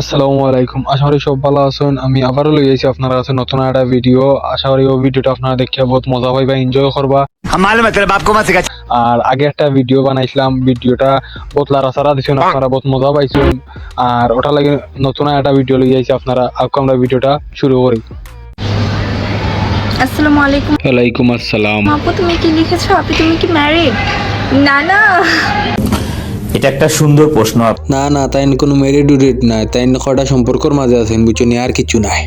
আসসালামু আলাইকুম। আশা করি সব ভালো আছেন। আমি আবারও লই আইছি আপনারা আছে নতুন একটা ভিডিও আশা করি ওই ভিডিওটা আপনারা দেখে বহুত মজা পাইবা এনজয় করবা। আর আগে একটা ভিডিও বানাইছিলাম। ভিডিওটা বহুত লারাসারা দিছেন আপনারা বহুত মজা পাইছেন। আর ওটা লাগে নতুন একটা ভিডিও লই আইছি আপনারা। আজকে আমরা ভিডিওটা শুরু করি। আসসালামু আলাইকুম। ওয়ালাইকুম আসসালাম। আপু তুমি কি লিখেছো? আপু তুমি কি ম্যারিড না না। এটা একটা সুন্দর প্রশ্ন। না না তাই কোনো মেরিড উরিড নাই তাই কটা সম্পর্কর মাঝে আছেন বুঝছ নি আর কিছু নাই।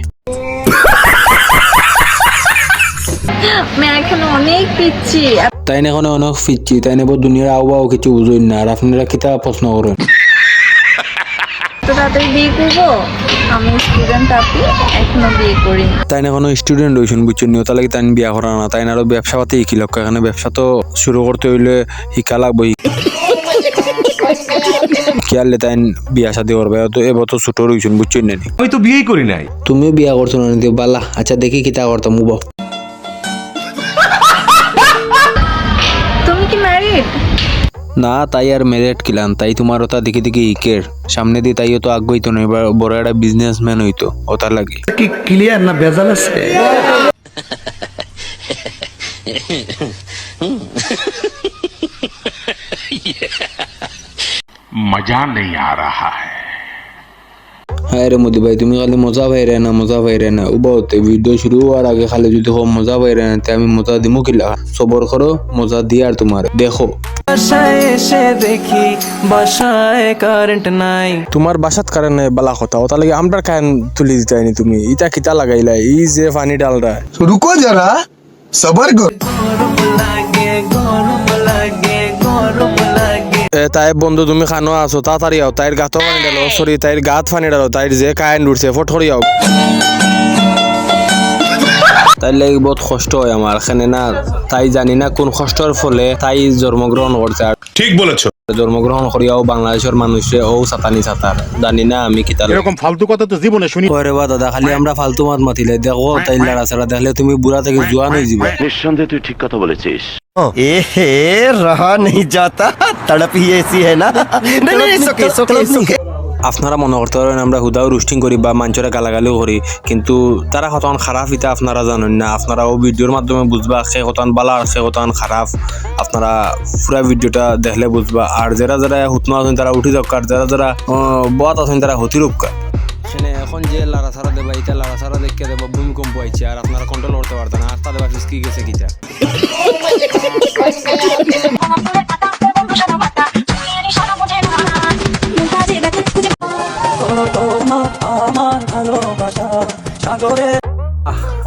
আমি এখন অনেক পিচ্ছি। তাই এখন অনেক ফিরছি তাই নেব দুনিয়ার আবহাওয়া কিছু বুঝুন না আর আপনারা কিতা প্রশ্ন করেন? এত তাড়াতাড়ি বিয়ে করব? আমি স্টুডেন্ট আপনি এখনও বিয়ে তাই স্টুডেন্ট তাহলে তাই বিয়া করা না তাই আরও ব্যবসা পাতি শিকি লক্ষ এখানে ব্যবসা তো শুরু করতে হইলে শিকা লাগবো। কিয়ালে তাই বিয়া শাদি করবে? তো এবার তো ছোট রয়েছেন বুঝছ না? আমি তো বিয়েই করি নাই। তুমিও বিয়া করছ না নিতে বালা আচ্ছা দেখি কিতা করতাম উব তুমি কি ম্যারিড না তাই আর মেরিট কিলাম তাই তোমার ওটা দেখি দেখি ইকের সামনে দিয়ে তাইও তো আগ হইতো না এবার বড় একটা বিজনেসম্যান হইতো ওটা লাগে। কি ক্লিয়ার না ভেজাল আছে? मजा नहीं आ रहा है হ্যাঁ রে মোদি ভাই তুমি খালি মজা পাই রে না মজা পাই রে না উবা হতে ভিডিও শুরু হওয়ার আগে খালি যদি হো মজা পাই রে না তে আমি মজা দিমু কিলা সবর করো মজা দিয়ে আর তোমার দেখো বাসায় এসে দেখি বাসায় কারেন্ট নাই তোমার বাসাত কারণে বালা কথা ওটা লাগে আমরা কায়ন তুলি দিতাইনি তুমি ইটা কিতা লাগাইলা ই যে পানি ডালরা रुको जरा सबर करो গরম লাগে তাই বন্ধু তুমি খানো আছো তাড়াতাড়ি আও। তাইর গাতো পানি ডালো সরি তাইর গাত পানি ডালো তাইর যে কারেন্ট উঠছে ফটকরি আও। তাই বহুত কষ্ট হয় আমার এখানে না? তাই জানি না কোন কষ্টর ফলে তাই জন্মগ্রহণ করছে ঠিক বলেছ। জন্মগ্রহণ করিয়াও বাংলাদেশের মানুষে ও সাতানি সাতার জানি না আমি কি তাহলে এরকম ফালতু কথা তো জীবনে শুনি ওরে বা দাদা খালি আমরা ফালতু মাত মাতিলে। দেখো তাই লড়া ছাড়া দেখলে তুমি বুড়া থেকে জোয়ান হয়ে যাবে নিঃসন্দেহে তুই ঠিক কথা বলেছিস। ए हे रहा नहीं जाता तड़प ही ऐसी है ना नहीं नहीं it's okay, it's okay, it's okay. আপনারা মনে করতে পারেন আমরা হুদাও রুস্টিং করি বা মানুষেরা গালাগালিও করি কিন্তু তারা কতক্ষণ খারাপ ইটা আপনারা জানেন না আপনারা ও ভিডিওর মাধ্যমে বুঝবা সে কতক্ষণ বালা আর সে কতক্ষণ খারাপ আপনারা পুরা ভিডিওটা দেখলে বুঝবা আর যারা যারা হুতমা আছেন তারা উঠি যাক আর যারা যারা বত আছেন তারা হতি রূপকা সেনে এখন যে লারা সারা দেবা ইটা লারা সারা দেখে দেবা ভূমিকম্প আইছে আর আপনারা কন্ট্রোল করতে পারতেন না আস্তা দেবা ফিসকি গেছে কিটা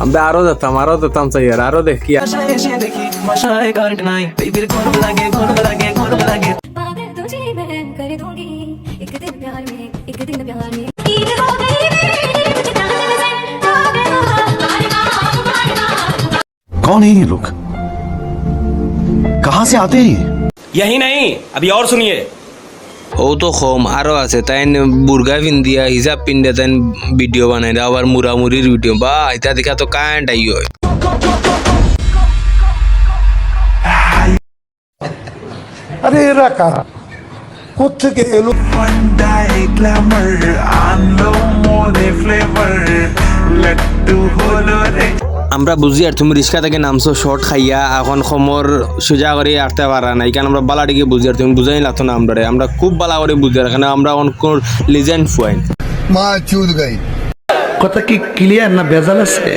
আমরা আরো দেখতাম আরো দেখতাম চাই আর আরো দেখি বাসায় এসে দেখি বাসায় কারেন্ট নাই বেবির গরম লাগে গরম লাগে গরম লাগে पागल तुझे मैं कर दूंगी एक दिन प्यार में एक दिन प्यार में ईद हो गई मेरी मुझे चांद नजर आ गया मारना मारना कौन है ये लोग कहाँ से आते हैं ये? यही नहीं अभी और सुनिए ও তো কম আরো আছে তাই বুর্গা পিন্দিয়া হিজাব পিন্দে তাই ভিডিও বানাই দেয় আবার মুরামুরির ভিডিও বা এটা দেখা তো কারেন্ট আই হয় अरे रखा কোথেকে এলো আমরা বুঝি আর তুমি রিক্সা থেকে নামছো শর্ট খাইয়া এখন সমর সোজা করে আসতে পারা নাই। কারণ আমরা বালা দিকে বুঝি আর তুমি বুঝাই লাগতো না আমরা আমরা খুব বালা করে বুঝি আর এখানে আমরা এখন কোন লিজেন্ড ফুয়াইন মা চুদ গই কথা কি ক্লিয়ার না ভেজাল আছে?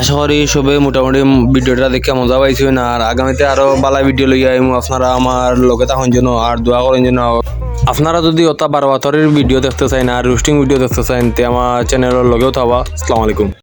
আশা করি সবে মোটামুটি ভিডিওটা দেখে মজা পাইছেন আর আগামীতে আরও বালা ভিডিও লইয়া আইমু আপনারা আমার লগে থাকুন যেন আর দোয়া করেন যেন। আপনারা যদি ওটা বারো ভিডিও দেখতে চান আর রুস্টিং ভিডিও দেখতে চান তে আমার চ্যানেলের লগেও থাকবা আসসালামু আলাইকুম।